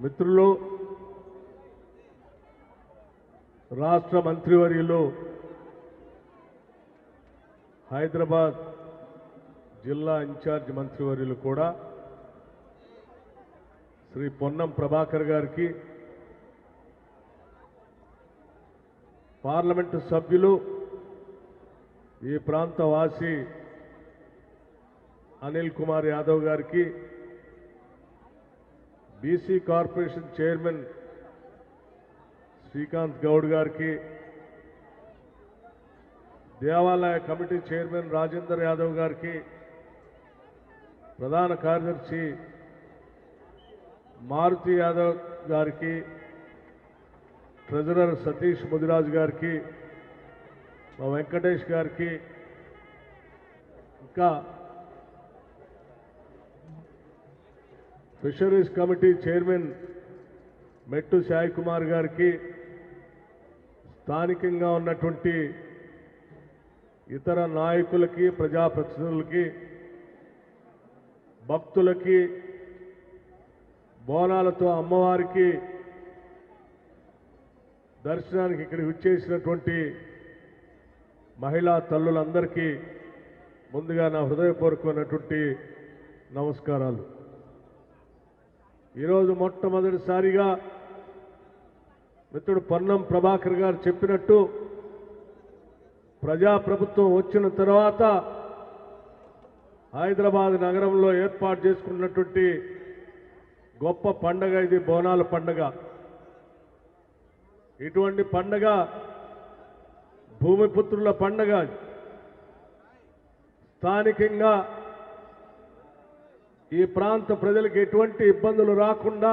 మిత్రులు రాష్ట్ర మంత్రివర్యులు హైదరాబాద్ జిల్లా ఇన్ఛార్జ్ మంత్రివర్యులు కూడా శ్రీ పొన్నం ప్రభాకర్ గారికి పార్లమెంటు సభ్యులు ఈ ప్రాంత వాసి అనిల్ కుమార్ యాదవ్ గారికి BC corporation chairman Srikanth Goud గారికి దేవాలయ కమిటీ చైర్మన్ రాజేందర్ యాదవ్ గారికి ప్రధాన కార్యదర్శి మారుతి యాదవ్ గారికి ట్రెజరర్ సతీష్ ముదిరాజ్ గారికి మా వెంకటేష్ గారికి ఇంకా ఫిషరీస్ కమిటీ చైర్మన్ మెట్టు సాయి కుమార్ గారికి స్థానికంగా ఉన్నటువంటి ఇతర నాయకులకి ప్రజాప్రతినిధులకి భక్తులకి బోనాలతో అమ్మవారికి దర్శనానికి ఇక్కడికి విచ్చేసినటువంటి మహిళా తల్లులందరికీ ముందుగా నా హృదయపూర్వకమైనటువంటి నమస్కారాలు. ఈరోజు మొట్టమొదటిసారిగా మిత్రుడు పొన్నం ప్రభాకర్ గారు చెప్పినట్టు ప్రజాప్రభుత్వం వచ్చిన తర్వాత హైదరాబాద్ నగరంలో ఏర్పాటు చేసుకున్నటువంటి గొప్ప పండగ ఇది బోనాల పండగ. ఇటువంటి పండగ భూమిపుత్రుల పండగ. స్థానికంగా ఈ ప్రాంత ప్రజలకు ఎటువంటి ఇబ్బందులు రాకుండా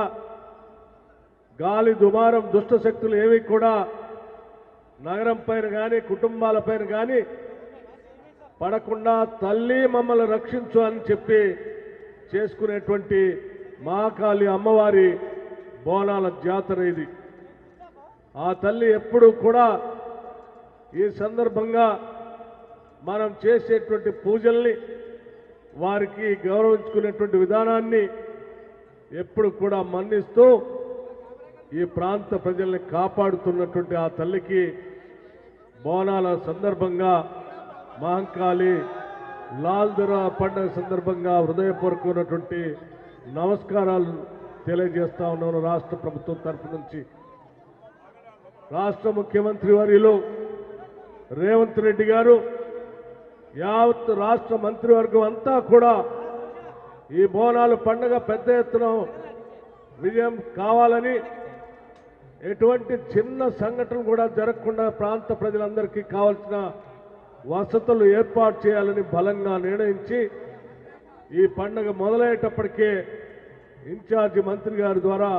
గాలి దుమారం దుష్ట శక్తులు ఏవి కూడా నగరం పైన కానీ కుటుంబాల పైన కానీ పడకుండా తల్లి మమ్మల్ని రక్షించు అని చెప్పి చేసుకునేటువంటి మహాకాళి అమ్మవారి బోనాల జాతర ఇది. ఆ తల్లి ఎప్పుడూ కూడా ఈ సందర్భంగా మనం చేసేటువంటి పూజల్ని వారికి గౌరవించుకునేటువంటి విధానాన్ని ఎప్పుడు కూడా మన్నిస్తూ ఈ ప్రాంత ప్రజల్ని కాపాడుతున్నటువంటి ఆ తల్లికి బోనాల సందర్భంగా మహంకాళి లాల్ దొరా పండుగ సందర్భంగా హృదయపూర్వకమైనటువంటి నమస్కారాలు తెలియజేస్తా ఉన్నాను రాష్ట్ర ప్రభుత్వం తరఫు నుంచి. రాష్ట్ర ముఖ్యమంత్రి వారిలో రేవంత్ రెడ్డి గారు యావత్ రాష్ట్ర మంత్రివర్గం అంతా కూడా ఈ బోనాలు పండగ పెద్ద ఎత్తున విజయం కావాలని ఎటువంటి చిన్న సంఘటన కూడా జరగకుండా ప్రాంత ప్రజలందరికీ కావాల్సిన వసతులు ఏర్పాటు చేయాలని బలంగా నిర్ణయించి ఈ పండగ మొదలయ్యేటప్పటికే ఇన్ఛార్జి మంత్రి గారి ద్వారా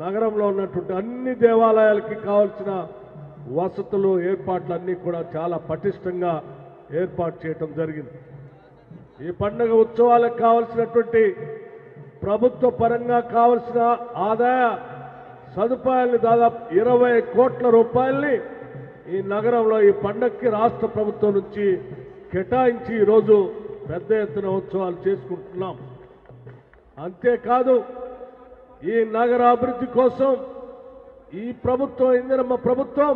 నగరంలో ఉన్నటువంటి అన్ని దేవాలయాలకి కావాల్సిన వసతులు ఏర్పాట్లు అన్నీ కూడా చాలా పటిష్టంగా ఏర్పాటు చేయటం జరిగింది. ఈ పండుగ ఉత్సవాలకు కావలసినటువంటి ప్రభుత్వ పరంగా కావలసిన ఆదాయ సదుపాయాల్ని దాదాపు ఇరవై కోట్ల రూపాయల్ని ఈ నగరంలో ఈ పండగకి రాష్ట్ర ప్రభుత్వం నుంచి కేటాయించి ఈరోజు పెద్ద ఎత్తున ఉత్సవాలు చేసుకుంటున్నాం. అంతేకాదు ఈ నగర అభివృద్ధి కోసం ఈ ప్రభుత్వం ఇందిరమ్మ ప్రభుత్వం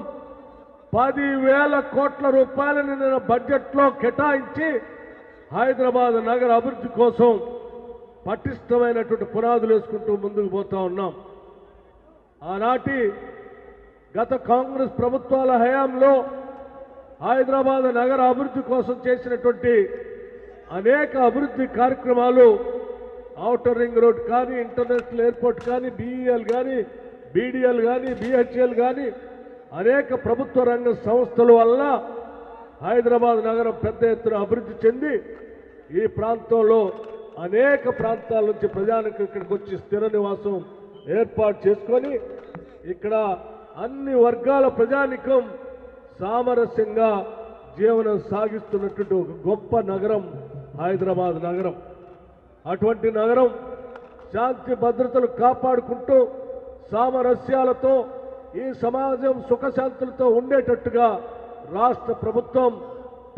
పదివేల కోట్ల రూపాయలను నేను బడ్జెట్లో కేటాయించి హైదరాబాద్ నగర అభివృద్ధి కోసం పటిష్టమైనటువంటి పునాదులు వేసుకుంటూ ముందుకు పోతా ఉన్నాం. ఆనాటి గత కాంగ్రెస్ ప్రభుత్వాల హయాంలో హైదరాబాద్ నగర అభివృద్ధి కోసం చేసినటువంటి అనేక అభివృద్ధి కార్యక్రమాలు అవుటర్ రింగ్ రోడ్ కానీ ఇంటర్నేషనల్ ఎయిర్పోర్ట్ కానీ బీఈఎల్ కానీ బీడీఎల్ కానీ బిహెచ్ఎల్ కానీ అనేక ప్రభుత్వ రంగ సంస్థల వల్ల హైదరాబాద్ నగరం పెద్ద ఎత్తున అభివృద్ధి చెంది ఈ ప్రాంతంలో అనేక ప్రాంతాల నుంచి ప్రజానికి ఇక్కడికి వచ్చి స్థిర నివాసం ఏర్పాటు చేసుకొని ఇక్కడ అన్ని వర్గాల ప్రజానికం సామరస్యంగా జీవనం సాగిస్తున్నటువంటి ఒక గొప్ప నగరం హైదరాబాద్ నగరం. అటువంటి నగరం శాంతి భద్రతలు కాపాడుకుంటూ సామరస్యాలతో ఈ సమాజం సుఖశాంతులతో ఉండేటట్టుగా రాష్ట్ర ప్రభుత్వం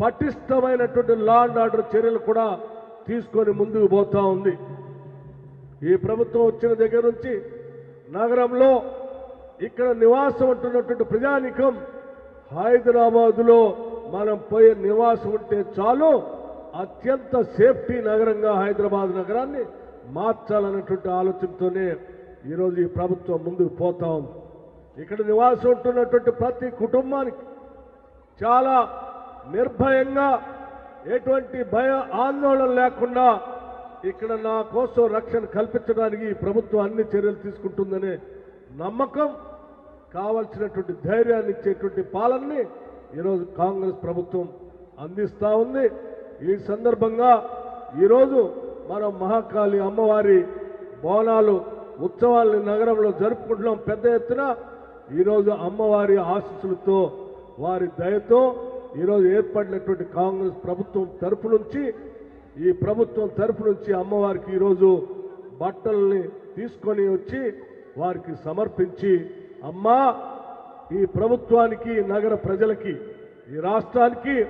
పటిష్టమైనటువంటి లా అండ్ ఆర్డర్ చర్యలు కూడా తీసుకొని ముందుకు పోతా ఉంది. ఈ ప్రభుత్వం వచ్చిన దగ్గర నుంచి నగరంలో ఇక్కడ నివాసం ఉంటున్నటువంటి ప్రజానికం హైదరాబాదులో మనం పోయే నివాసం ఉంటే చాలు అత్యంత సేఫ్టీ నగరంగా హైదరాబాద్ నగరాన్ని మార్చాలన్నటువంటి ఆలోచనతోనే ఈరోజు ఈ ప్రభుత్వం ముందుకు పోతా ఉంది. ఇక్కడ నివాసం ఉంటున్నటువంటి ప్రతి కుటుంబానికి చాలా నిర్భయంగా ఎటువంటి భయ ఆందోళన లేకుండా ఇక్కడ నా కోసం రక్షణ కల్పించడానికి ప్రభుత్వం అన్ని చర్యలు తీసుకుంటుందనే నమ్మకం కావలసినటువంటి ధైర్యాన్ని ఇచ్చేటువంటి పాలనని ఈరోజు కాంగ్రెస్ ప్రభుత్వం అందిస్తూ ఉంది. ఈ సందర్భంగా ఈరోజు మనం మహాకాళి అమ్మవారి బోనాలు ఉత్సవాల్ని నగరంలో జరుపుకుంటున్నాం. పెద్ద ఎత్తున ఈరోజు అమ్మవారి ఆశీస్సులతో వారి దయతో ఈరోజు ఏర్పడినటువంటి కాంగ్రెస్ ప్రభుత్వం తరపు నుంచి ఈ ప్రభుత్వం తరపు నుంచి అమ్మవారికి ఈరోజు బట్టల్ని తీసుకొని వచ్చి వారికి సమర్పించి అమ్మా ఈ ప్రభుత్వానికి నగర ప్రజలకి ఈ రాష్ట్రానికి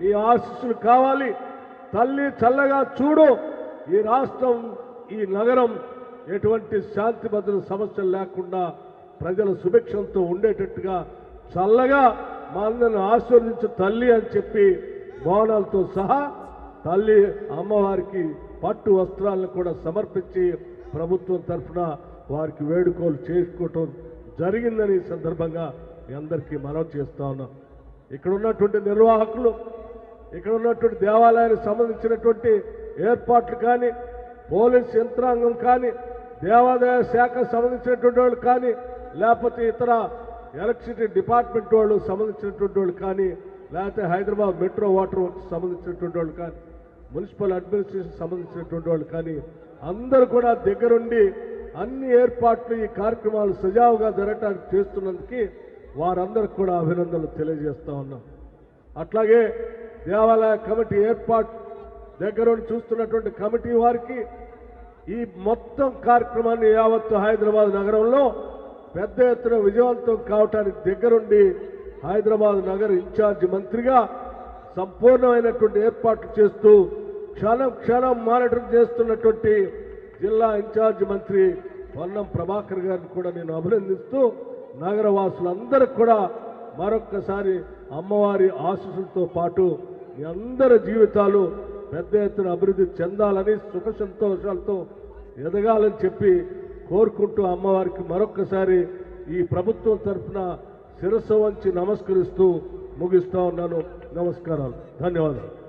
నీ ఆశీస్సులు కావాలి. తల్లి చల్లగా చూడు ఈ రాష్ట్రం ఈ నగరం ఎటువంటి శాంతి భద్రత సమస్యలు లేకుండా ప్రజల సుభిక్షంతో ఉండేటట్టుగా చల్లగా మా అందరిని ఆశీర్వదించు తల్లి అని చెప్పి భవనాలతో సహా తల్లి అమ్మవారికి పట్టు వస్త్రాలను కూడా సమర్పించి ప్రభుత్వం తరఫున వారికి వేడుకోలు చేసుకోవటం జరిగిందని సందర్భంగా మీ అందరికీ మనం చేస్తా ఉన్నాం. ఇక్కడ ఉన్నటువంటి నిర్వాహకులు ఇక్కడ ఉన్నటువంటి దేవాలయానికి సంబంధించినటువంటి ఏర్పాట్లు కానీ పోలీస్ యంత్రాంగం కానీ దేవాదాయ శాఖ సంబంధించినటువంటి వాళ్ళు కానీ లేకపోతే ఇతర ఎలక్ట్రిసిటీ డిపార్ట్మెంట్ వాళ్ళు సంబంధించినటువంటి వాళ్ళు కానీ లేకపోతే హైదరాబాద్ మెట్రో వాటర్ వర్క్స్ సంబంధించినటువంటి వాళ్ళు కానీ మున్సిపల్ అడ్మినిస్ట్రేషన్ సంబంధించినటువంటి వాళ్ళు కానీ అందరూ కూడా దగ్గరుండి అన్ని ఏర్పాట్లు ఈ కార్యక్రమాలు సజావుగా జరగటానికి చేస్తున్నందుకు వారందరికి కూడా అభినందనలు తెలియజేస్తూ ఉన్నాం. అట్లాగే దేవాలయ కమిటీ ఏర్పాటు దగ్గరుండి చూస్తున్నటువంటి కమిటీ వారికి ఈ మొత్తం కార్యక్రమాన్ని యావత్తు హైదరాబాద్ నగరంలో పెద్ద ఎత్తున విజయవంతం కావటానికి దగ్గరుండి హైదరాబాద్ నగర ఇన్ఛార్జి మంత్రిగా సంపూర్ణమైనటువంటి ఏర్పాట్లు చేస్తూ క్షణం క్షణం మానిటర్ చేస్తున్నటువంటి జిల్లా ఇన్ఛార్జి మంత్రి పొన్నం ప్రభాకర్ గారిని కూడా నేను అభినందిస్తూ నగరవాసులందరికీ కూడా మరొక్కసారి అమ్మవారి ఆశీస్సులతో పాటు మీ అందరి జీవితాలు పెద్ద ఎత్తున అభివృద్ధి చెందాలని సుఖ సంతోషాలతో ఎదగాలని చెప్పి కోరుకుంటూ అమ్మవారికి మరొక్కసారి ఈ ప్రభుత్వం తరఫున శిరస్సు వంచి నమస్కరిస్తూ ముగిస్తూ ఉన్నాను. నమస్కారాలు. ధన్యవాదాలు.